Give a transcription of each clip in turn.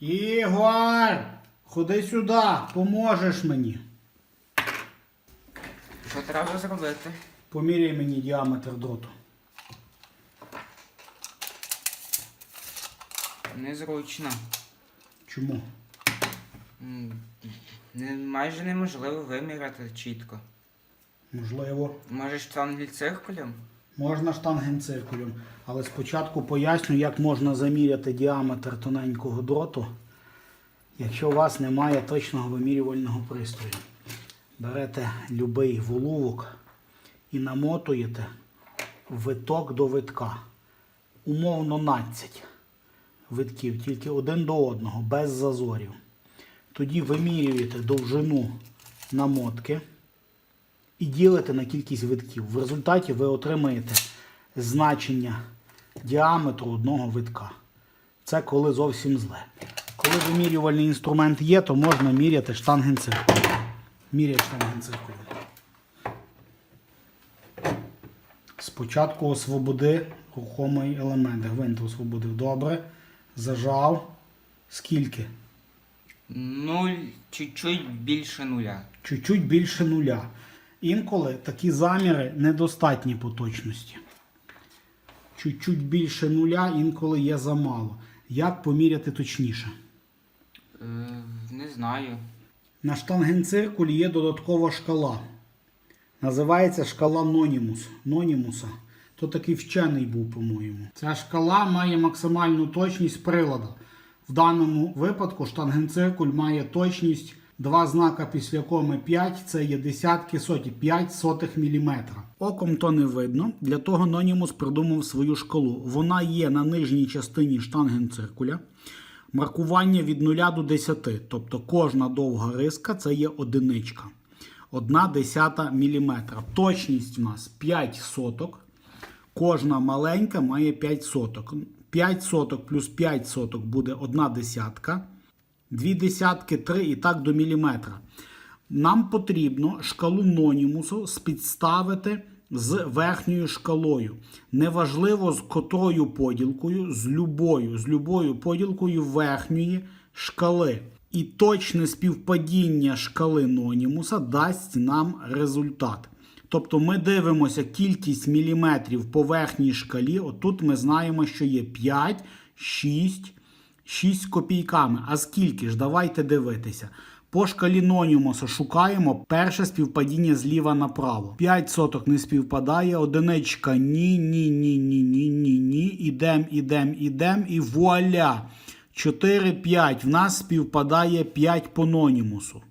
Ігор, ходи сюди, поможеш мені. Що треба зробити? Поміряй мені діаметр дроту. Незручно. Чому? М, Не, майже неможливо виміряти чітко. Можливо, Може штангель-циркулем? Можна штангенциркулем, але спочатку поясню, як можна заміряти діаметр тоненького дроту, якщо у вас немає точного вимірювального пристрою. Берете любий волувок і намотуєте виток до витка. Умовно 12 витків, тільки один до одного, без зазорів. Тоді вимірюєте довжину намотки і ділите на кількість витків. В результаті ви отримаєте значення діаметру одного витка. Це коли зовсім зле. Коли вимірювальний інструмент є, то можна міряти штангенциркулем. Міряй штангенциркулем. Спочатку освободи рухомий елемент. Гвинт освободив. Добре. Зажав. Скільки? Нуль, чуть-чуть більше нуля. чуть-чуть більше нуля. Інколи такі заміри недостатні по точності. Чуть-чуть більше нуля, інколи є замало. Як поміряти точніше? Е, не знаю. На штангенциркулі є додаткова шкала. Називається шкала Нонімус. Нонімуса. То такий вчений був, по-моєму. Ця шкала має максимальну точність прилада. В даному випадку штангенциркуль має точність два знака після коми 5, це є десятки соті, 5 сотих міліметра. Оком то не видно, для того Нонімус придумав свою шкалу. Вона є на нижній частині штангенциркуля. Маркування від 0 до 10, тобто кожна довга риска це є одиничка. Одна десята міліметра. Точність у нас 5 соток. Кожна маленька має 5 соток. 5 соток плюс 5 соток буде 1 десятка. 2 десятки 3 і так до міліметра. Нам потрібно шкалу нонімусу спідставити з верхньою шкалою. Неважливо з котрою поділкою, з любою, з любою поділкою верхньої шкали. І точне співпадіння шкали нонімуса дасть нам результат. Тобто ми дивимося кількість міліметрів по верхній шкалі. Отут ми знаємо, що є 5, 6, 6 копійками. А скільки ж? Давайте дивитися. По шкалі Нонімуса шукаємо перше співпадіння зліва направо. 5 соток не співпадає, одиничка ні, ні, ні, ні, ні, ні, ні. Ідем, ідем, ідем і вуаля. 4, 5. В нас співпадає 5 по Нонімусу.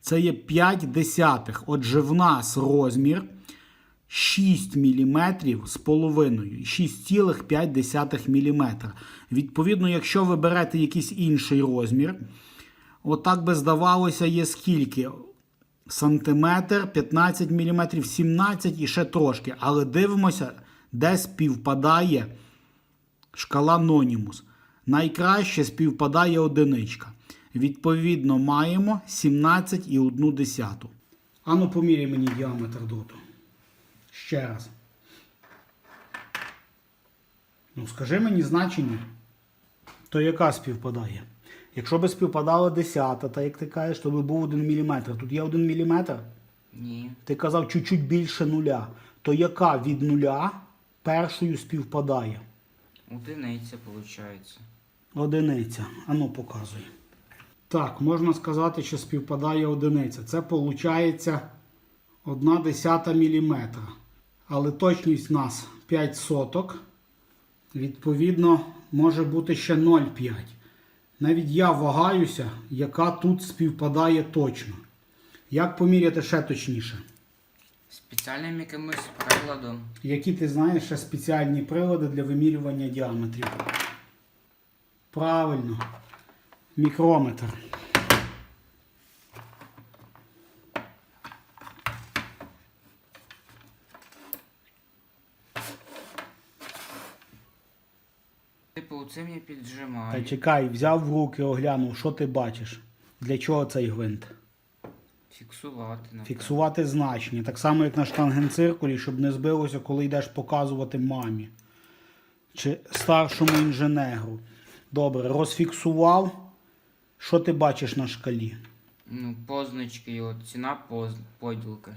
Це є 5 десятих. Отже, в нас розмір 6 мм з половиною. 6,5 мм. Відповідно, якщо ви берете якийсь інший розмір, отак би здавалося, є скільки? Сантиметр, 15 мм, 17 і ще трошки. Але дивимося, де співпадає шкала Нонімус. Найкраще співпадає одиничка. Відповідно, маємо 17,1. Ану, поміряй мені діаметр дроту. Ще раз. Ну, скажи мені значення. То яка співпадає? Якщо би співпадала 10, та як ти кажеш, то би був 1 мм. Тут є 1 мм. Ні. Ти казав чуть-чуть більше нуля. То яка від нуля першою співпадає? Одиниця, виходить. Одиниця. Ану, показуй. Так, можна сказати, що співпадає одиниця. Це виходить 1 десята міліметра. Але точність у нас 5 соток. Відповідно, може бути ще 0,5. Навіть я вагаюся, яка тут співпадає точно. Як поміряти ще точніше? Спеціальним якимось приладом. Які ти знаєш ще спеціальні прилади для вимірювання діаметрів? Правильно. Мікрометр. Типу, цим я Та чекай, взяв в руки, оглянув, що ти бачиш? Для чого цей гвинт? Фіксувати, напевно. Фіксувати значення. Так само, як на штангенциркулі, щоб не збилося, коли йдеш показувати мамі чи старшому інженеру. Добре, розфіксував. Що ти бачиш на шкалі? Ну, позначки от ціна поз... поділки.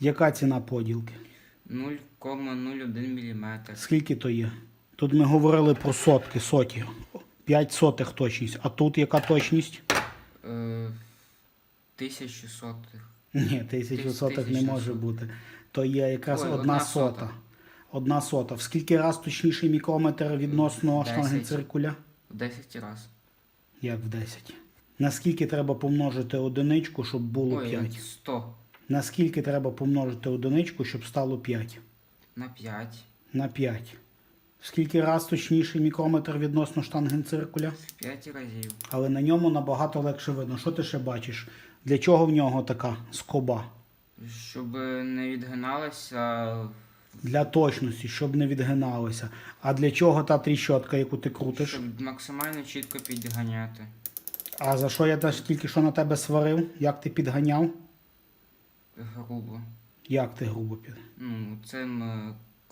Яка ціна поділки? 0,01 мм. Скільки то є? Тут ми говорили про сотки, соті. 5 сотих точність. А тут яка точність? Е, тисячу сотих. Ні, тисячу Тис- сотих не тисяча може сотих. бути. То є якраз Ой, одна, одна сота. сота. Одна сота. В скільки раз точніший мікрометр відносно Десять. штангенциркуля? В 10 раз. Як в 10. Наскільки треба помножити одиничку, щоб було Ой, 5? 100 Наскільки треба помножити одиничку, щоб стало 5? на 5. На 5. Скільки раз точніший мікрометр відносно штангенциркуля? В 5 разів. Але на ньому набагато легше видно. Що ти ще бачиш? Для чого в нього така скоба? Щоб не відгиналося, Для точності, щоб не відгиналося. А для чого та тріщотка, яку ти крутиш? щоб максимально чітко підганяти. А за що я теж тільки що на тебе сварив? Як ти підганяв? Грубо. Як ти грубо під? Ну, цим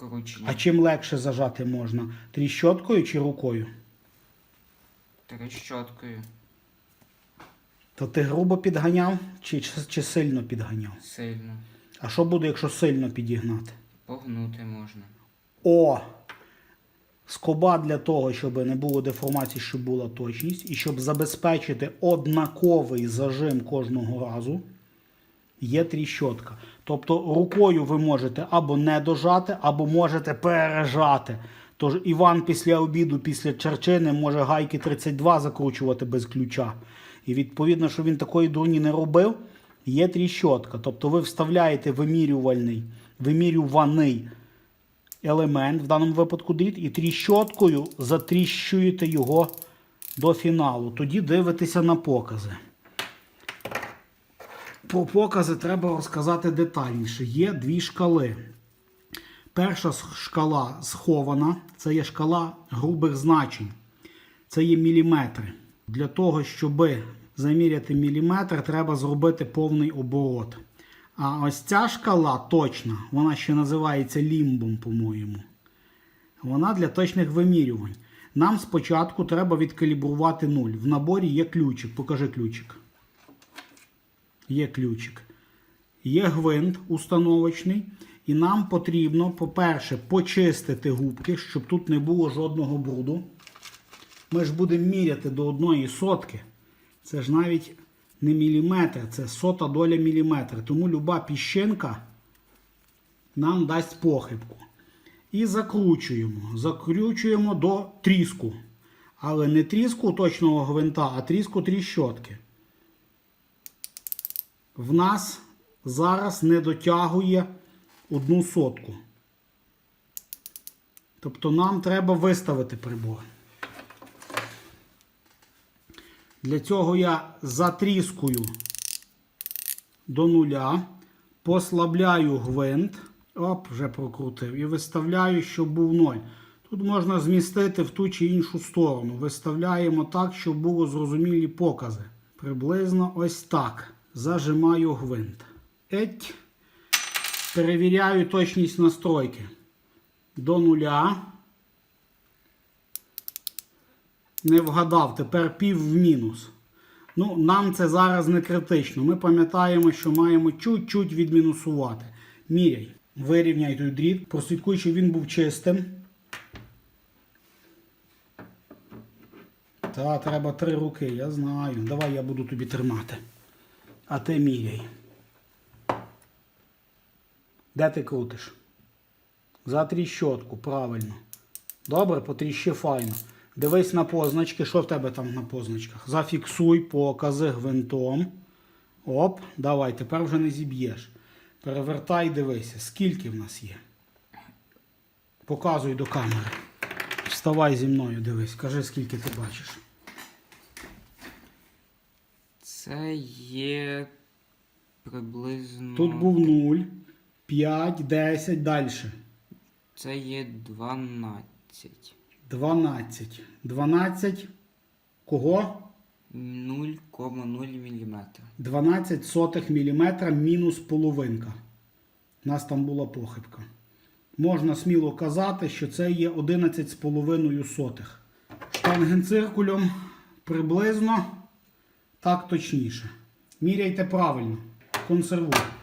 е, А чим легше зажати можна? Тріщоткою чи рукою? Трещоткою. То ти грубо підганяв чи, чи, чи сильно підганяв? Сильно. А що буде, якщо сильно підігнати? Погнути можна. О! Скоба для того, щоб не було деформації, щоб була точність, і щоб забезпечити однаковий зажим кожного разу, є тріщотка. Тобто рукою ви можете або не дожати, або можете пережати. Тож Іван після обіду, після черчини може гайки 32 закручувати без ключа. І відповідно, що він такої дурні не робив, є тріщотка. Тобто ви вставляєте вимірювальний, вимірюваний елемент, в даному випадку дріт, і тріщоткою затріщуєте його до фіналу. Тоді дивитеся на покази. Про покази треба розказати детальніше. Є дві шкали. Перша шкала схована, це є шкала грубих значень. Це є міліметри. Для того, щоб заміряти міліметр, треба зробити повний оборот. А ось ця шкала точна, вона ще називається лімбом, по-моєму. Вона для точних вимірювань. Нам спочатку треба відкалібрувати нуль. В наборі є ключик. Покажи ключик. Є ключик. Є гвинт установочний. І нам потрібно, по-перше, почистити губки, щоб тут не було жодного бруду. Ми ж будемо міряти до одної сотки. Це ж навіть не міліметр, це сота доля міліметра. Тому люба піщинка нам дасть похибку. І закручуємо. Закручуємо до тріску. Але не тріску точного гвинта, а тріску тріщотки. В нас зараз не дотягує одну сотку. Тобто нам треба виставити прибор. Для цього я затріскую до нуля, послабляю гвинт, оп, вже прокрутив, і виставляю, щоб був 0. Тут можна змістити в ту чи іншу сторону. Виставляємо так, щоб було зрозумілі покази. Приблизно ось так. Зажимаю гвинт. Еть. Перевіряю точність настройки. До нуля. Не вгадав, тепер пів в мінус. Ну, нам це зараз не критично. Ми пам'ятаємо, що маємо чуть-чуть відмінусувати. Міряй. Вирівняй той дріт. Прослідкуй, щоб він був чистим. Та, треба три руки, я знаю. Давай я буду тобі тримати. А ти міряй. Де ти крутиш? За тріщотку, правильно. Добре, потріщи файно. Дивись на позначки. Що в тебе там на позначках? Зафіксуй покази гвинтом. Оп, давай, тепер вже не зіб'єш. Перевертай, дивися, скільки в нас є. Показуй до камери. Вставай зі мною, дивись, кажи, скільки ти бачиш. Це є приблизно. Тут був 0, 5, 10, далі. Це є 12. 12. 12 кого? 0,0 мм. 12 сотих міліметра мінус половинка. У нас там була похибка. Можна сміло казати, що це є 11,5 сотих. Штангенциркулем приблизно Так точніше. Міряйте правильно. Консервуйте.